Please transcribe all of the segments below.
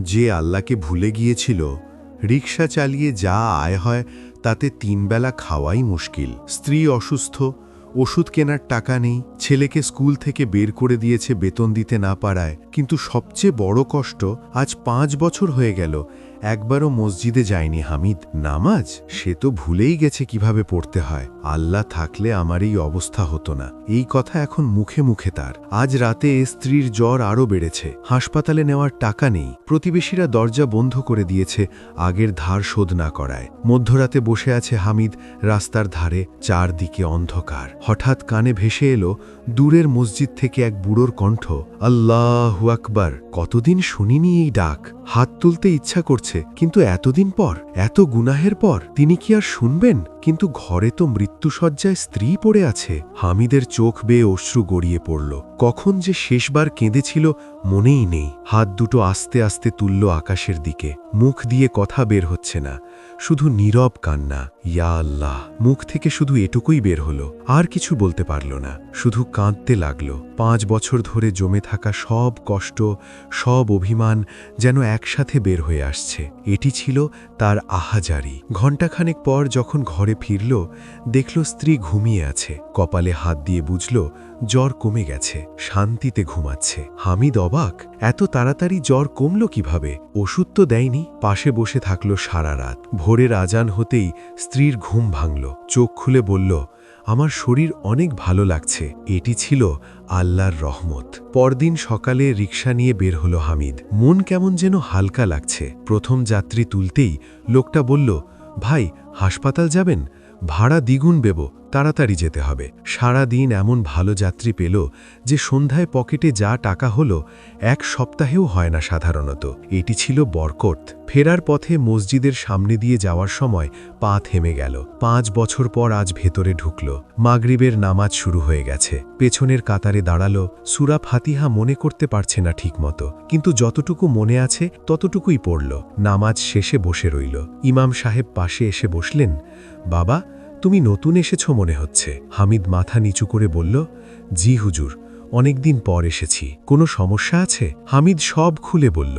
যে আল্লাহকে ভুলে গিয়েছিল রিক্সা চালিয়ে যা আয় হয় তাতে তিনবেলা খাওয়াই মুশকিল। স্ত্রী অসুস্থ, ওষুধ কেনার টাকা নেই, ছেলেকে স্কুল থেকে বের করে দিয়েছে বেতন দিতে না পারায়। কিন্তু সবচেয়ে বড় কষ্ট আজ পাঁচ বছর হয়ে গেল একবারও মসজিদে যায়নি হামিদ। নামাজ? সে তো ভুলেই গেছে কীভাবে পড়তে হয়। আল্লাহ থাকলে আমার এই অবস্থা হতো না। এই কথা এখন মুখে মুখে তার। আজ রাতে স্ত্রীর জ্বর আরও বেড়েছে। হাসপাতালে নেওয়ার টাকা নেই। প্রতিবেশীরা দরজা বন্ধ করে দিয়েছে, আগের ধার শোধ না করায়। মধ্যরাতে বসে আছে হামিদ, রাস্তার ধারে, চারদিকে অন্ধকার। হঠাৎ কানে ভেসে এলো, দূরের মসজিদ থেকে এক বুড়োর কণ্ঠ, আল্লাহু আকবার! কতদিন শুনিনি এই ডাক। হাত তুলতে ইচ্ছা করছে, কিন্তু এতদিন পর, এত গুনাহের পর, তিনি কি আর শুনবেন? কিন্তু ঘরে তো মৃত্যুসজ্জায় স্ত্রী পড়ে আছে। হামিদের চোখ বেয়ে অশ্রু গড়িয়ে পড়ল। কখন যে শেষবার কেঁদেছিল মনেই নেই। হাত দুটো আস্তে আস্তে তুলল আকাশের দিকে। মুখ দিয়ে কথা বের হচ্ছে না। শুধু নীরব কান্না। ইয়া আল্লাহ! মুখ থেকে শুধু এটুকুই বের হলো। আর কিছু বলতে পারল না। শুধু কাঁদতে লাগল। পাঁচ বছর ধরে জমে থাকা সব কষ্ট, সব অভিমান যেন একসাথে বের হয়ে আসছে। এটি ছিল তার আহাজারি। ঘণ্টাখানেক পর যখন ঘরে ফিরল, দেখল স্ত্রী ঘুমিয়ে আছে। কপালে হাত দিয়ে বুঝল, জ্বর কমে গেছে, শান্তিতে ঘুমাচ্ছে। হামিদ অবাক, এত তাড়াতাড়ি জ্বর কমল কীভাবে? ওষুধ তো দেয়নি, পাশে বসে থাকল সারা রাত। ভোরের আজান হতেই স্ত্রীর ঘুম ভাঙল। চোখ খুলে বলল আমার শরীর অনেক ভালো লাগছে। এটি ছিল আল্লাহর রহমত। পরদিন সকালে রিক্সা নিয়ে বের হলো হামিদ। মন কেমন যেন হালকা লাগছে। প্রথম যাত্রী তুলতেই লোকটা বলল, ভাই, হাসপাতাল যাবেন? ভাড়া দ্বিগুণ বেব তাড়াতাড়ি যেতে হবে। সারা দিন এমন ভালো যাত্রী পেল যে সন্ধ্যায় পকেটে যা টাকা হলো, এক সপ্তাহেও হয় না সাধারণত। এটি ছিল বরকট ফেরার পথে মসজিদের সামনে দিয়ে যাওয়ার সময় পা থেমে গেল। পাঁচ বছর পর আজ ভেতরে ঢুকল। মাগরিবের নামাজ শুরু হয়ে গেছে। পেছনের কাতারে দাঁড়াল। সুরা ফাতিহা মনে করতে পারছে না ঠিকমতো। কিন্তু যতটুকু মনে আছে, ততটুকুই পড়ল। নামাজ শেষে বসে রইল। ইমাম সাহেব পাশে এসে বসলেন, বাবা তুমি নতুন এসেছ মনে হচ্ছে। হামিদ মাথা নিচু করে বলল, জি হুজুর, অনেকদিন পর এসেছি। কোনো সমস্যা আছে? হামিদ সব খুলে বলল,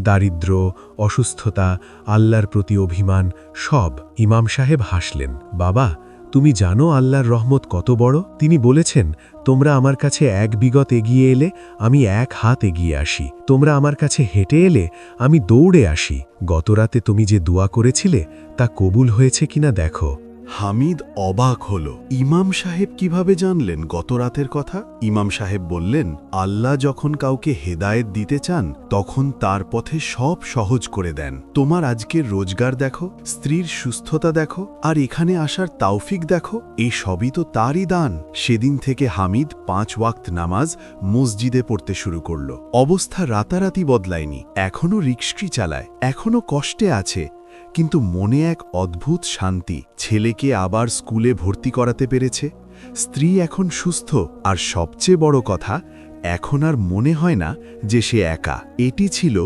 দারিদ্র, অসুস্থতা, আল্লাহর প্রতি অভিমান, সব। ইমাম সাহেব হাসলেন, বাবা, তুমি জানো আল্লাহর রহমত কত বড়? তিনি বলেছেন, তোমরা আমার কাছে এক বিগত এগিয়ে এলে আমি এক হাত এগিয়ে আসি। তোমরা আমার কাছে হেঁটে এলে আমি দৌড়ে আসি। গতরাতে তুমি যে দোয়া করেছিলে তা কবুল হয়েছে কিনা দেখো। হামিদ অবাক হল। ইমাম সাহেব কীভাবে জানলেন গত রাতের কথা? ইমাম সাহেব বললেন, আল্লাহ যখন কাউকে হেদায়েত দিতে চান, তখন তার পথে সব সহজ করে দেন। তোমার আজকের রোজগার দেখো, স্ত্রীর সুস্থতা দেখো, আর এখানে আসার তাওফিক দেখো, এই সবই তো তারই দান। সেদিন থেকে হামিদ পাঁচ ওয়াক্ত নামাজ মসজিদে পড়তে শুরু করল। অবস্থা রাতারাতি বদলায়নি, এখনও রিক্সি চালায়, এখনও কষ্টে আছে। কিন্তু মনে এক অদ্ভুত শান্তি ছেলেকে আবার স্কুলে ভর্তি করাতে পেরেছে। স্ত্রী এখন সুস্থ, আর সবচেয়ে বড় কথা, এখন আর মনে হয় না যে সে একা। এটি ছিল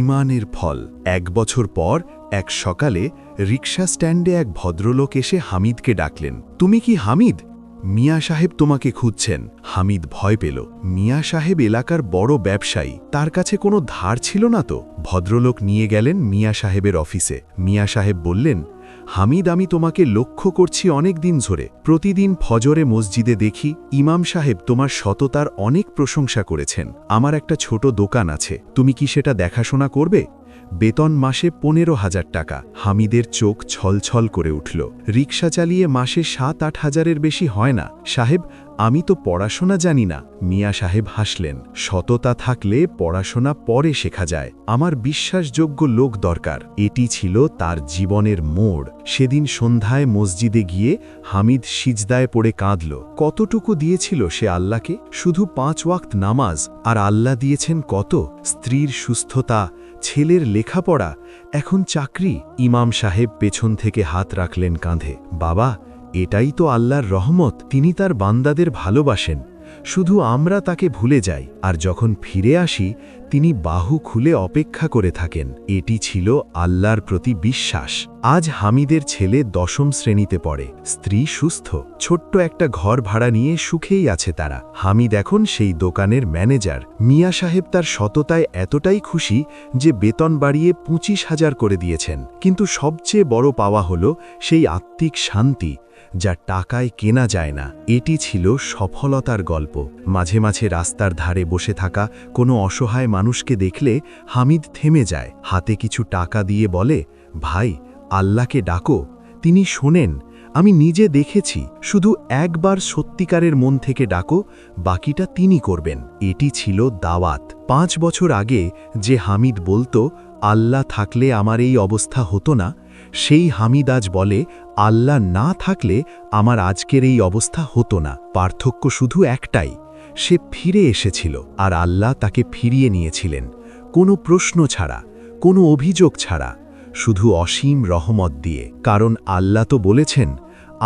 ইমানের ফল। এক বছর পর এক সকালে রিক্সা স্ট্যান্ডে এক ভদ্রলোক এসে হামিদকে ডাকলেন, তুমি কি হামিদ? মিয়া সাহেব তোমাকে খুঁজছেন। হামিদ ভয় পেল। মিয়া সাহেব এলাকার বড় ব্যবসায়ী। তার কাছে কোনো ধার ছিল না তো? ভদ্রলোক নিয়ে গেলেন মিয়া সাহেবের অফিসে। মিয়া সাহেব বললেন, হামিদ, আমি তোমাকে লক্ষ্য করছি অনেক দিন ধরে। প্রতিদিন ফজরে মসজিদে দেখি ইমাম সাহেব তোমার সততার অনেক প্রশংসা করেছেন। আমার একটা ছোট দোকান আছে। তুমি কি সেটা দেখাশোনা করবে? বেতন মাসে পনেরো হাজার টাকা। হামিদের চোখ ছলছল করে উঠল। রিক্সা চালিয়ে মাসে সাত আট হাজারের বেশি হয় না। সাহেব, আমি তো পড়াশোনা জানি না। মিয়া সাহেব হাসলেন। সততা থাকলে পড়াশোনা পরে শেখা যায়। আমার বিশ্বাসযোগ্য লোক দরকার। এটি ছিল তার জীবনের মোড়। সেদিন সন্ধ্যায় মসজিদে গিয়ে হামিদ সিজদায় পড়ে কাঁদল। কতটুকু দিয়েছিল সে আল্লাহকে? শুধু পাঁচ ওয়াক্ত নামাজ। আর আল্লাহ দিয়েছেন কত? স্ত্রীর সুস্থতা ছেলের লেখাপড়া, এখন চাকরি। ইমাম সাহেব পেছন থেকে হাত রাখলেন কাঁধে। বাবা, এটাই তো আল্লাহর রহমত, তিনি তার বান্দাদের ভালোবাসেন। শুধু আমরা তাকে ভুলে যাই, আর যখন ফিরে আসি, তিনি বাহু খুলে অপেক্ষা করে থাকেন। এটি ছিল আল্লাহর প্রতি বিশ্বাস। আজ হামিদের ছেলে দশম শ্রেণীতে পড়ে। স্ত্রী সুস্থ। ছোট্ট একটা ঘর ভাড়া নিয়ে সুখেই আছে তারা। হামিদ এখন সেই দোকানের ম্যানেজার। মিয়া সাহেব তার সততায় এতটাই খুশি যে বেতন বাড়িয়ে পঁচিশ হাজার করে দিয়েছেন। কিন্তু সবচেয়ে বড় পাওয়া হল সেই আত্মিক শান্তি। যা টাকায় কেনা যায় না। এটি ছিল সফলতার গল্প। মাঝে মাঝে রাস্তার ধারে বসে থাকা কোনো অসহায় মানুষকে দেখলে হামিদ থেমে যায়। হাতে কিছু টাকা দিয়ে বলে, ভাই, আল্লাহকে ডাকো। তিনি শোনেন, আমি নিজে দেখেছি। শুধু একবার সত্যিকারের মন থেকে ডাকো, বাকিটা তিনি করবেন। এটি ছিল দাওয়াত। পাঁচ বছর আগে যে হামিদ বলতো, আল্লাহ থাকলে আমার এই অবস্থা হতো না সেই হামিদ আজ বলে, আল্লাহ না থাকলে আমার আজকের এই অবস্থা হতো না। পার্থক্য শুধু একটাই, সে ফিরে এসেছিল আর আল্লাহ তাকে ফিরিয়ে নিয়েছিলেন। কোনো প্রশ্ন ছাড়া, কোনো অভিযোগ ছাড়া, শুধু অসীম রহমত দিয়ে। কারণ আল্লাহ তো বলেছেন,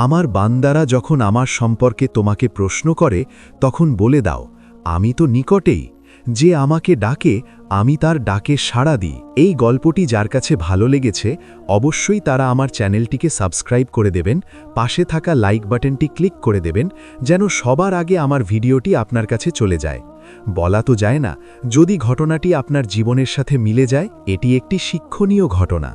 আমার বান্দারা যখন আমার সম্পর্কে তোমাকে প্রশ্ন করে, তখন বলে দাও, আমি তো নিকটেই যে আমাকে ডাকে, আমি তার ডাকে সাড়া দিই। এই গল্পটি যার কাছে ভালো লেগেছে, অবশ্যই তারা আমার চ্যানেলটিকে সাবস্ক্রাইব করে দেবেন, পাশে থাকা লাইক বাটনটি ক্লিক করে দেবেন, যেন সবার আগে আমার ভিডিওটি আপনার কাছে চলে যায়। বলা তো যায় না, যদি ঘটনাটি আপনার জীবনের সাথে মিলে যায়, এটি একটি শিক্ষণীয় ঘটনা।